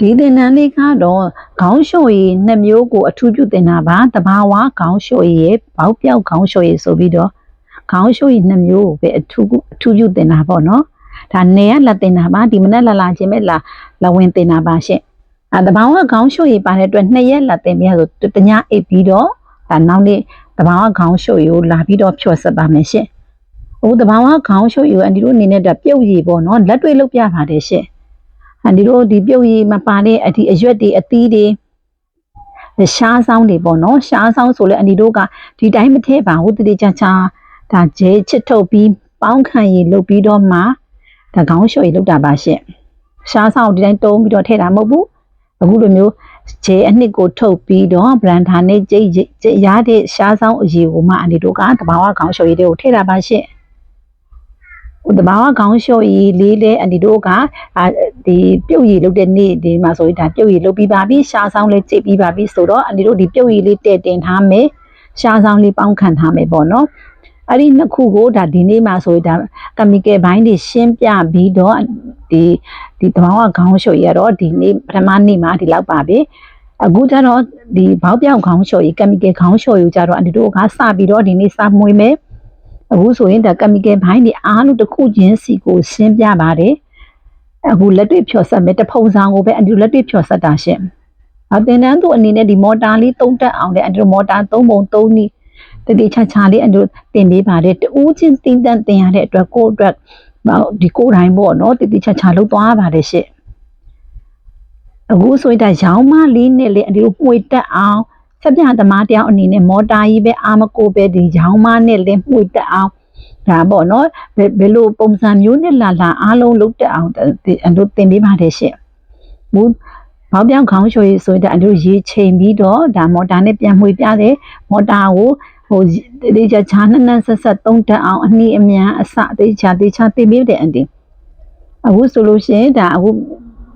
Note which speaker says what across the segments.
Speaker 1: ဒီသင်တန်းလေးကတော့ခေါင်းလျှော်ရည်နှစ်မျိုးကိုအထူးပြုတင်တာပါတဘာဝခေါင်းလျှော်ရည်ရဲ့ဘောက်ပြောက်ခေါင်းလျှော်ရည်ဆိုပြီးတော့ခေါင်းလျှော်ရည်နှစ်မျိုးကိုပဲအထူးအထူးပြုတင်တာပေါ့နော်ဒါနေရလက်တင်တာပါဒီမနေ့လာလာချင်းပဲလာလာဝင်တင်တာပါရှင့်အဲတဘာဝခေါင်းလျှော်ရည်ပါတဲ့အတွက်နှစ်ရက်လက်တင်ပြဆိုတညအိပ်ပြီးတော့ဒါနောက်နေ့တဘာဝခေါင်းလျှော်ရည်ကိုလာပြီးတော့ဖြော်ဆက်ပါမယ်ရှင့်ဟိုတဘာဝခေါင်းလျှော်ရည်ကိုအန်ဒီတို့အနေနဲ့ဒါပြုတ်ရည်ပေါ့နော်လက်တွေ့လုပ်ပြပါတယ်ရှင့်အန် ဒီတို့ဒီပြုတ်ရည်မပါတဲ့အဒီအရွက်တွေအသီးတွေရှားဆောင်တွေပေါ့နော်ရှားဆောင်ဆိုလဲအန်ဒီတို့ကဒီတိုင်းမထည့်ပါဘူးတတိချာချာဒါဂျဲချစ်ထုတ်ပြီးပေါင်းခံရည်လုပ်ပြီးတော့မှဒါခေါင်းလျှော်ရည်လုပ်တာပါရှင့်ရှားဆောင်ဒီတိုင်းတုံးပြီးတော့ထည့်တာမဟုတ်ဘူးအခုလိုမျိုးဂျဲအနှစ်ကိုထုတ်ပြီးတော့ဗရန်ဒါနဲ့ကြိတ်ကြိတ်ရတဲ့ရှားဆောင်အရည်ကိုမှအန်ဒီတို့ကတဘာဝခေါင်းလျှော်ရည်တွေကိုထည့်တာပါရှင့်ဟိုတဘာဝခေါင်းလျှော်ရည်လေးလဲအန်ဒီတို့ကအာ ဒီပြုတ်ရည်လုပ်တဲ့နေ့ဒီမှာဆိုရင်ဒါပြုတ်ရည်လုပ်ပြီးပါပြီရှားဆောင်လေးကြိတ်ပြီးပါပြီဆိုတော့အန်ဒီတို့ဒီပြုတ်ရည်လေးတည့်တင်ထားမယ်ရှားဆောင်လေးပေါင်းခံထားမယ်ပေါ့နော်အဲ့ဒီနှစ်ခုကိုဒါဒီနေ့မှာဆိုရင်ဒါကမီကယ်ဘိုင်းတွေရှင်းပြပြီးတော့ဒီဒီတဘာဝခေါင်းလျှော်ရည်ကတော့ဒီနေ့ပထမနေ့မှာဒီလောက်ပါပြီအခုကျတော့ဒီဘောက်ပြောင်ခေါင်းလျှော်ရည်ကမီကယ်ခေါင်းလျှော်ရည်ကြတော့အန်ဒီတို့ကစပြီးတော့ဒီနေ့စမွေးမယ်အခုဆိုရင်ဒါကမီကယ်ဘိုင်းတွေအားလုံးတစ်ခုချင်းစီကိုရှင်းပြပါတယ် အခုလက်တွေ့ဖြော်ဆက်မယ်တဖုံဆောင်ကိုပဲအန်ဒီတို့လက်တွေ့ဖြော်ဆက်တာရှင့်အတင်တန်းသူအနေနဲ့ဒီမော်တာလေးသုံးတက်အောင်လေအန်ဒီတို့မော်တာသုံးပုံသုံးနည်းတတိချာချာလေးအန်ဒီတို့တင်ပေးပါတယ်တူးချင်းတင်းတန်းတင်ရတဲ့အတွက်ကိုယ့်အတွက်ဒီကိုယ်တိုင်းပေါ့နော်တတိချာချာလုပ်သွားပါတယ်ရှင့်အခုဆိုရင်ဒါရောင်းမလေးနဲ့လေအန်ဒီတို့မှွေတက်အောင်ဆက်ပြသမားတယောက်အနေနဲ့မော်တာကြီးပဲအာမကိုပဲဒီရောင်းမနဲ့လင်းမှုတက်အောင် ဒါပေါ့နော်ဘယ်ဘယ်လိုပုံစံမျိုးနဲ့လာလာအားလုံးလုပ်တက်အောင်ဒီအလို့တင်ပေးပါတယ်ရှင့်ဘူးဘောက်ပြောင်းခေါင်းလျှော်ရည်ဆိုရင်ဒါအလို့ရေချိန်ပြီးတော့ဒါမော်တာနဲ့ပြန်မှွေပြတယ်မော်တာကိုဟိုတေချာချာနှနှဆက်ဆက်သုံးတက်အောင်အနည်းအမြန်အစတေချာတေချာတင်ပေးတယ်အန်တီအခုဆိုလို့ရှိရင်ဒါအခု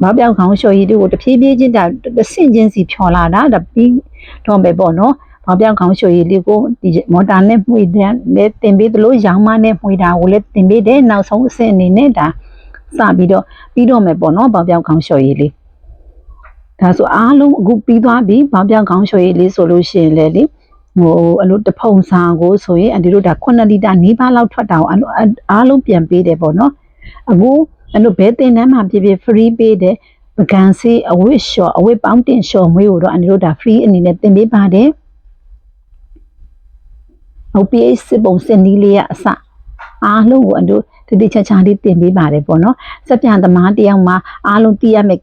Speaker 1: ဘောက်ပြောင်းခေါင်းလျှော်ရည်တွေကိုတဖြည်းဖြည်းချင်းဒါတစ်ဆင့်ချင်းစီဖြော်လာတာဒါပြီးတော့ပဲပေါ့နော်။ ဘာပြောင်းခေါင်းလျှိုရည်လေးကိုဒီမော်တာနဲ့မှွေတဲ့လည်းတင်ပေးသလိုရောင်းမနဲ့မှွေတာကိုလည်းတင်ပေးတယ်နောက်ဆုံးအဆင့်အနေနဲ့ဒါစပြီးတော့ပြီးတော့မယ်ပေါ့နော်။ဘာပြောင်းခေါင်းလျှိုရည်လေး။ဒါဆိုအားလုံးအခုပြီးသွားပြီ။ဘာပြောင်းခေါင်းလျှိုရည်လေးဆိုလို့ရှိရင်လည်းလေဟိုအလို့တဖုံစာကိုဆိုရင်အန်ဒီတို့ဒါ9လီတာနီးပါးလောက်ထွက်တာကိုအားလုံးပြန်ပေးတယ်ပေါ့နော်။အခုအဲ့လိုဘဲတင်တန်းမှာဖြစ်ဖြစ် free ပေးတယ်ပကံစီအဝတ်လျှော်အဝတ်ပေါင်းတင်လျှော်မွေးကိုတော့အန်ဒီတို့ဒါ free အနေနဲ့တင်ပေးပါတယ်။ ဟုတ် PH စစ်ပုံစင်နီးလေးရအစအားလုံးကိုအန်တို့တတိချာချာလေးတင်ပေးပါတယ်ပေါ့နော်။စက်ပြန်သမားတယောက်မှာအားလုံးသိရမယ်